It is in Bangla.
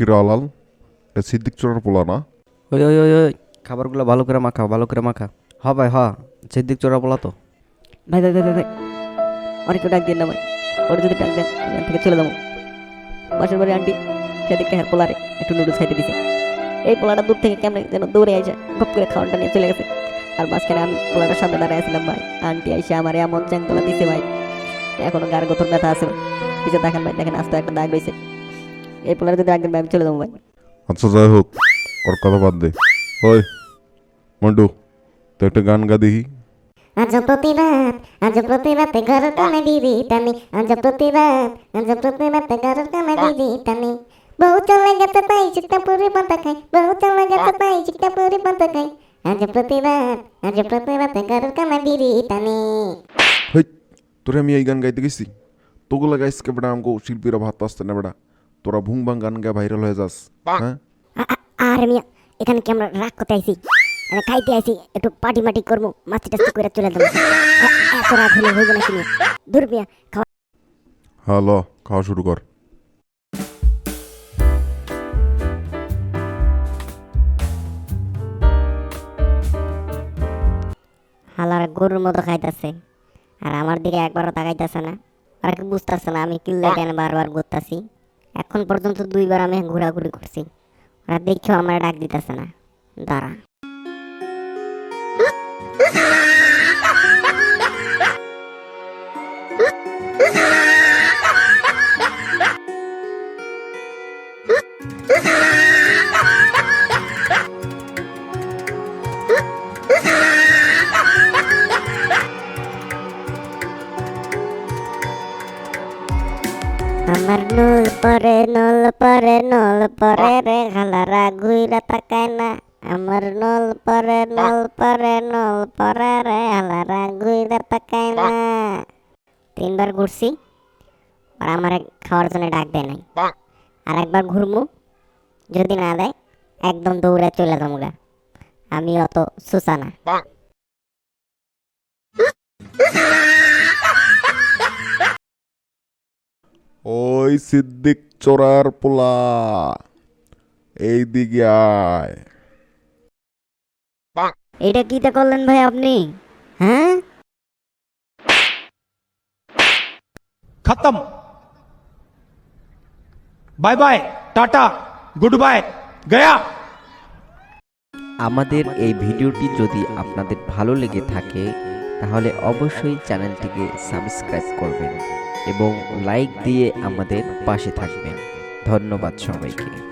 কিরা আলাল? এটা সিদ্দিক চোরার পোলা না? ওই ওই ওই ওই খাবারগুলো ভালো করে মাখা ভালো করে মাখা। হ ভাই হ সিদ্দিক চোরা বলা তো। ভাই ভাই ভাই ভাই ভাই অনেক ডাক দিন না ভাই ওরা যদি ডাক দেন আমি এখান থেকে চলে যাব। পাশের বাড়ি আন্টি সেদিকে হ্যাঁ পোলারে একটু নুডলস খাইতে দিছে। এই পোলাটা দূর থেকে কেমন যেন দৌড়ে আইসে গপ করে খাওয়ানটা নিয়ে চলে গেছে। আর মাঝখানে আমি পোলাটার সামনে দাঁড়ায় আসলাম ভাই। আন্টি আইসে আমার এমন চ্যাংতলা দিছে ভাই। এখনও গার গোতর ব্যথা আছে ভাই। পিছনে দেখেন ভাই দেখেন আস্তে একটা দাগ রয়েছে এই পোলারে যদি ডাক দেন ভাই আমি চলে যাব ভাই। আচ্ছা যাই হোক ওর কথা বাদ দে। ওই মন্টু তো একটা গান গা দেখি। আজ প্রতিবাদ আজ প্রতিবাদে ঘর কানে দিদি টানি। আজ প্রতিবাদ আজ প্রতিবাদে ঘর কানে দিদি টানি। বউ চলে গেছে তাই চিকটা পুরি পাতা খাই বউ চলে গেছে তাই চিকটা পুরি পাতা খাই আজ প্রতিবাদ আজ প্রতিবাদে ঘর কানে দিদি টানি। হই তোরে আমি এই গান গাইতে গেছি। তোগুলা গাইস কে বেটা আমাকে শিল্পীরা ভাত আসতে না বেটা তোরা ভুং ভাং গান গা ভাইরাল হয়ে যাস। হ্যাঁ? আরে মিয়া এখানে কি আমরা রাগ করতে আইছি? আমি খাইতে আইছি একটু পাটি মাটি করব মাছি টাছি করে চলে যাব। এত রাগ হলে হইব নাকি মিয়া? দূর মিয়া খাওয়া হ্যাঁ ল খাওয়া শুরু কর। হালার গরুর মতো খাইতেছে আর আমার দিকে একবারও তাকাইতেছে না। আর কি বুঝতেছে না আমি কিল্লে কেন বারবার ঘুরতাছি। এখন পর্যন্ত দুইবার আমি ঘোরাঘুরি করছি। ওরা দেখেও আমার ডাক দিতেছে না। দাঁড়া। আমার নল পরে নল পরে নল পরে রে হালারা ঘুইরা তাকায় না। আমার নল পরে নল পরে নল পরে রে হালারা ঘুইরা তাকায় না। তিনবার ঘুরছি, আর আমার খাওয়ার জন্য ডাক দেয় নাই। আর একবার ঘুরমু, যদি না দেয়, একদম দৌড়ে চলে যাব। আমি অত সুসা ওই সিদ্দিক চোরার পোলা। এই দিকে আয়। এটা কি তা করলেন ভাই আপনি? হ্যাঁ? খতম। Bye bye tata good bye গয়া। আমাদের এই ভিডিওটি যদি আপনাদের ভালো লেগে থাকে তাহলে অবশ্যই চ্যানেলটিকে সাবস্ক্রাইব করবেন। এবং লাইক দিয়ে আমাদের পাশে থাকবেন। ধন্যবাদ সবাইকে।